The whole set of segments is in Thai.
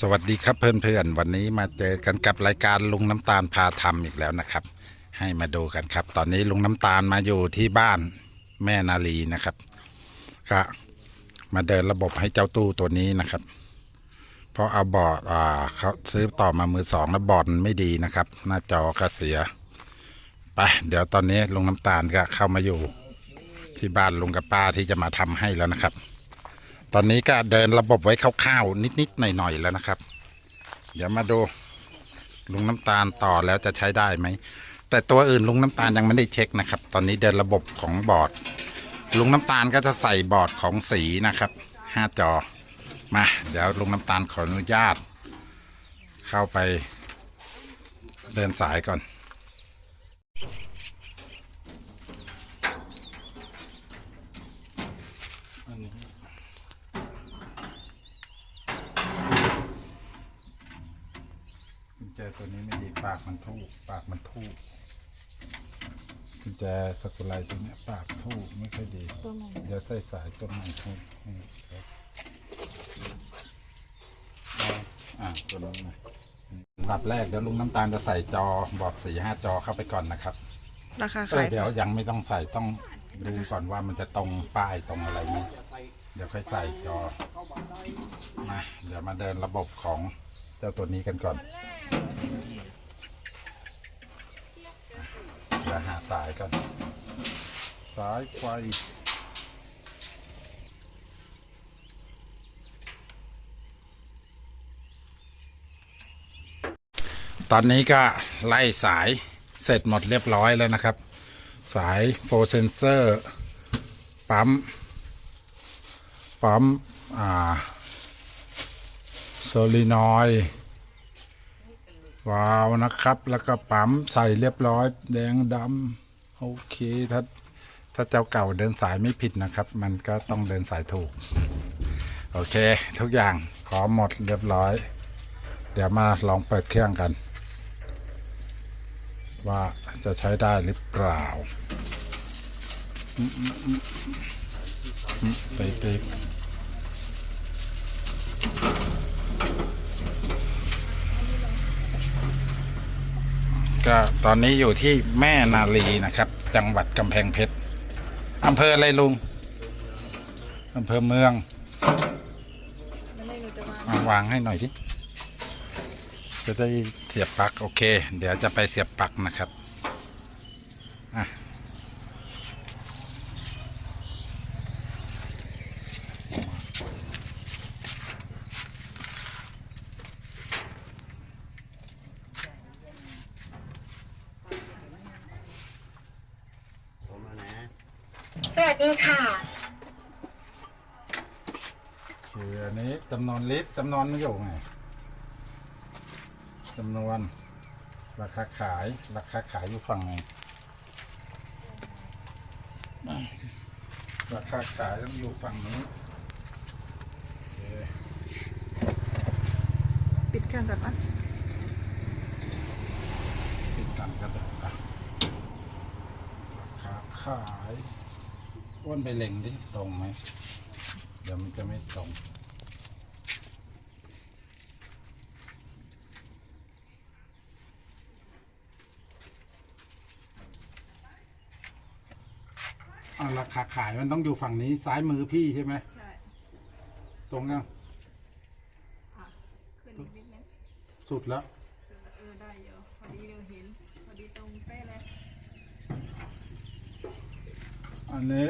สวัสดีครับเพื่อนๆวันนี้มาเจอกันกับรายการลุงน้ำตาลพาทำอีกแล้วนะครับ ให้มาดูกันครับ ตอนนี้ลุงน้ำตาลมาอยู่ที่บ้านแม่นาลีนะครับก็มาเดินระบบให้เจ้าตู้ตัวนี้นะครับ เพราะเอาบอร์ดอ่าเขาซื้อต่อมามือสองแล้วบอร์ดไม่ดีนะครับ หน้าจอก็เสียไปเดี๋ยวตอนนี้ลุงน้ำตาลก็เข้ามาอยู่ที่บ้านลุงกับป้าที่จะมาทำให้แล้วนะครับ ตอนนี้ก็เดินระบบไว้คร่าวๆนิดๆหน่อยๆแล้วนะครับ เดี๋ยวมาดูลุงน้ำตาลต่อแล้วจะใช้ได้ไหม แต่ตัวอื่นลุงน้ำตาลยังไม่ได้เช็คนะครับ ตอนนี้เดินระบบของบอร์ด ลุงน้ำตาลก็จะใส่บอร์ดของสีนะครับห้าจอ มา เดี๋ยวลุงน้ำตาลขออนุญาต เข้าไปเดินสายก่อน กุญแจ ตัวนี้ไม่ดีปากมันทูกปากมันทูกกุญแจสกุไลตัวเนี้ยปากทูกไม่ค่อยดีตัวใหม่เดี๋ยวใส่สายตัวใหม่ให้ให้ครับอ่าตัวนี้นะอันดับแรกเดี๋ยวลุงน้ำตาลจะใส่จอบอร์ดสี่ห้าจอเข้าไปก่อนนะครับราคาเอขาอยเดี๋ยวยังไม่ต้องใส่ต้องดูก่อนว่ามันจะตรงป้ายตรงอะไรไหมเดี๋ยวค่อยใส่จอมาเดี๋ยวมาเดินระบบของเจ้าตัวนี้กันก่อนเดี๋ ยวหาสายกันสายไฟตอนนี้ก็ไล่สายเสร็จหมดเรียบร้อยแล้วนะครับ สายโฟเซนเซอร์ปั๊มปั๊มอ่าโซลินอย วาวนะครับ แล้วก็ปั๊มใส่เรียบร้อย แดงดำโอเคถ้าถ้าเจ้าเก่าเดินสายไม่ผิดนะครับ มันก็ต้องเดินสายถูก โอเค ทุกอย่างขอหมดเรียบร้อย เดี๋ยวมาลองเปิดเครื่องกัน ว่าจะใช้ได้หรือเปล่าอืมอืมอืมอืมไปไป ก็ตอนนี้อยู่ที่แม่นาลีนะครับ จังหวัดกำแพงเพชรอำเภออะไรลุงอำเภอเมืองวไม่รู้จะวาวางให้หน่อยสิจะได้เสียบปลั๊กโอเค เดี๋ยวจะไปเสียบปลั๊กนะครับ ดีค่ะ คืออันนี้จำนวนลิตรจำนวนไม่อยู่ไงจำนวน ราคาขาย ราคาขายอยู่ฝั่งไหนราคาขายต้องอยู่ฝั่งนี้โอเคปิดเครื่องก่อนปะติดกันก็ได้อะราคาขาย อ้วนไปเล็งดิตรงไหม เดี๋ยวมันจะไม่ตรง อะราคาขายมันต้องอยู่ฝั่งนี้ซ้ายมือพี่ใช่ไหม ใช่ตรงยังขึ้นอีกนิดนึงสุดแล้ว เออได้เยอะพอดีเราเห็น พอดีตรงเป๊ะเลย อันนี้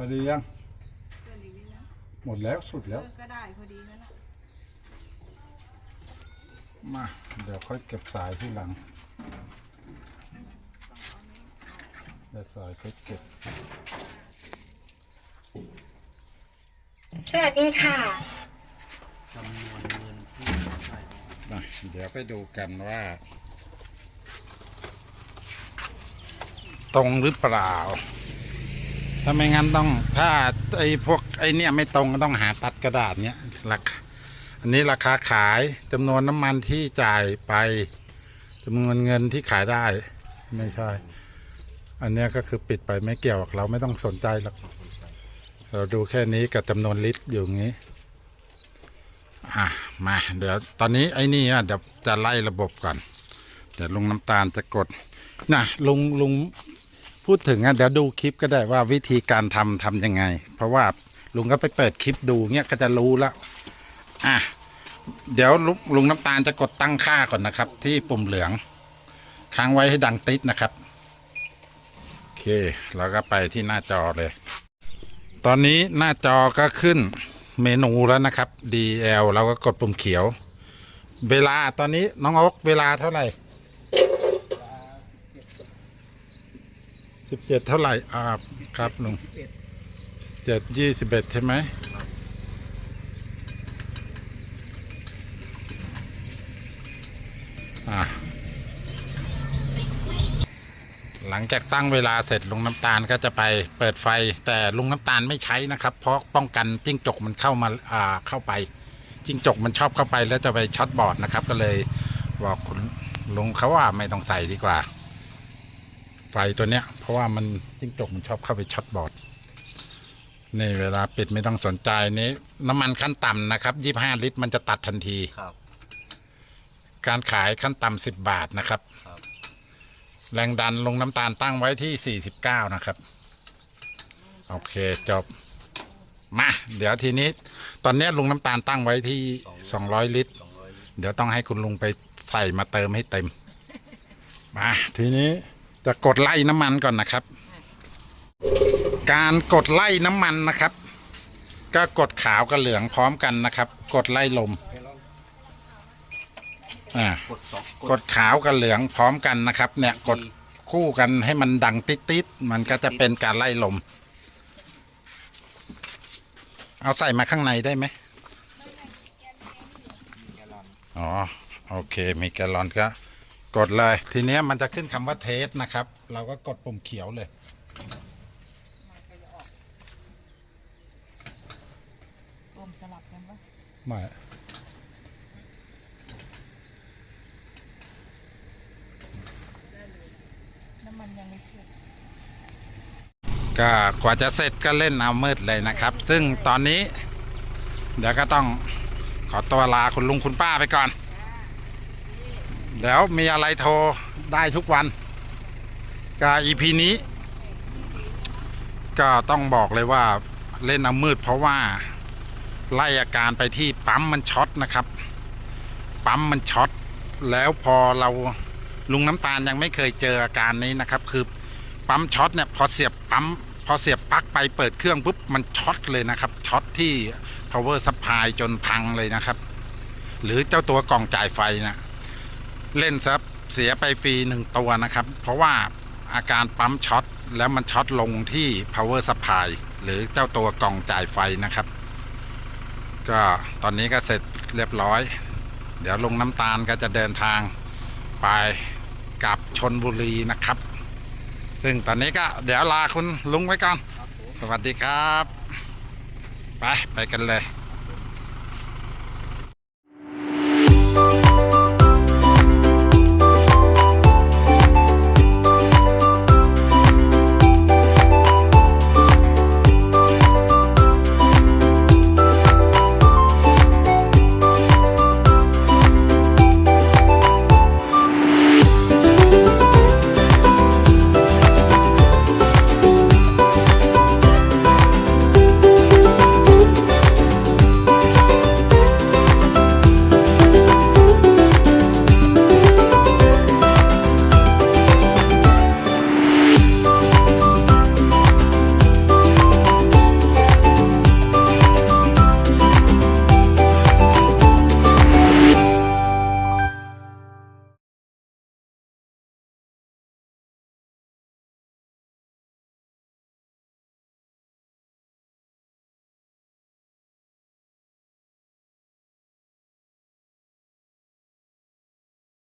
พอดียังขึ้นอีกนิดนะหมดแล้วสุดเอแล้ว อก็ได้พอดีนั่นแหละมา เดี๋ยวค่อยเก็บสายที่หลังเดี๋ยวสายค่อยเก็บ สวัสดีค่ะมาเดี๋ยวไปดูกันว่า ตรงหรือเปล่า ถ้าไม่งั้นต้องถ้าไอ้พวกไอ้เนี่ยไม่ตรงก็ต้องหาตัดกระดาษเนี้ยราคาอันนี้ราคาขายจำนวนน้ำมันที่จ่ายไปจำนวนเงินที่ขายได้ ไม่ใช่ อันเนี้ยก็คือปิดไปไม่เกี่ยวกับเราไม่ต้องสนใจหรอกเราดูแค่นี้กับจำนวนลิตรอยู่งี้อะมาเดี๋ยวตอนนี้ไอ้นี่อะเดี๋ยวจะไล่ระบบก่อน เดี๋ยวลุงน้ำตาลจะกดนะลุงลุง พูดถึงอะเดี๋ยวดูคลิปก็ได้ว่าวิธีการทำทำยังไง เพราะว่าลุงก็ไปเปิดคลิปดูเงี้ยก็จะรู้แล้วอะเดี๋ยวลุงลุงน้ำตาลจะกดตั้งค่าก่อนนะครับ ที่ปุ่มเหลืองค้างไว้ให้ดังติดนะครับ โอเค แล้วก็ไปที่หน้าจอเลย ตอนนี้หน้าจอก็ขึ้นเมนูแล้วนะครับ DL เราก็กดปุ่มเขียว เวลาตอนนี้น้องอ๊กเวลาเท่าไหร่ สิบเจ็ดเท่าไหร่อ่าครับลุงเจ็ดยี่สิบเอ็ดใช่ไหมหลังจากตั้งเวลาเสร็จลุงน้ำตาลก็จะไปเปิดไฟ แต่ลุงน้ำตาลไม่ใช้นะครับ เพราะป้องกันจิ้งจกมันเข้ามาอ่าเข้าไป จิ้งจกมันชอบเข้าไปแล้วจะไปช็อตบอร์ดนะครับ ก็เลยบอกคุณลุงเขาว่าไม่ต้องใส่ดีกว่า ไฟตัวเนี้ย เพราะว่ามันจิ้งจกมันชอบเข้าไปช็อตบอร์ดนี่เวลาปิดไม่ต้องสนใจนี้น้ำมันขั้นต่ำนะครับยี่ห้าลิตรมันจะตัดทันที ครับ การขายขั้นต่ำสิบบาทนะครับ ครับ แรงดันลงน้ำตาลตั้งไว้ที่49นะครับ โอเคจบ มา เดี๋ยวทีนี้ ตอนนี้ลุงน้ำตาลตั้งไว้ที่200ลิตร เดี๋ยวต้องให้คุณลุงไปใส่มาเติมให้เต็ม มา ทีนี้ จะกดไล่น้ำมันก่อนนะครับ การกดไล่น้ำมันนะครับ ก็กดขาวกับเหลืองพร้อมกันนะครับ กดไล่ลมอ่ากดสองกดขาวกับเหลืองพร้อมกันนะครับ เนี่ยกดคู่กันให้มันดังติดๆมันก็จะเป็นการไล่ลม เอาใส่มาข้างในได้ไหมอ๋อ โอเค มีแกลลอนก็ กดเลย ทีเนี้ยมันจะขึ้นคำว่าเทสนะครับ เราก็กดปุ่มเขียวเลย รวมสลับกันปะไม่น้ำมันยังไม่ขึ้นก็กว่าจะเสร็จก็เล่นเอามืดเลยนะครับ ซึ่งตอนนี้ เดี๋ยวก็ต้องขอตัวลาคุณลุงคุณป้าไปก่อน เดี๋ยวมีอะไรโทรได้ทุกวันก็อีพีนี้ ก็ต้องบอกเลยว่าเล่นเอามืดเพราะว่าไล่อาการไปที่ปั๊มมันช็อตนะครับ ปั๊มมันช็อตแล้วพอเราลุงน้ำตาลยังไม่เคยเจออาการนี้นะครับ คือปั๊มช็อตเนี่ยพอเสียบปั๊มพอเสียบปลั๊กไปเปิดเครื่องปุ๊บมันช็อตเลยนะครับช็อตที่ power supply จนพังเลยนะครับ หรือเจ้าตัวกล่องจ่ายไฟนะ เล่นซับเสียไปฟรีหนึ่งตัวนะครับ เพราะว่าอาการปั๊มช็อตแล้วมันช็อตลงที่ power supply หรือเจ้าตัวกล่องจ่ายไฟนะครับ ก็ตอนนี้ก็เสร็จเรียบร้อย เดี๋ยวลงน้ำตาลก็จะเดินทางไปกลับชนบุรีนะครับ ซึ่งตอนนี้ก็เดี๋ยวลาคุณลุงไว้ก่อน สวัสดีครับ ไป ไปกันเลย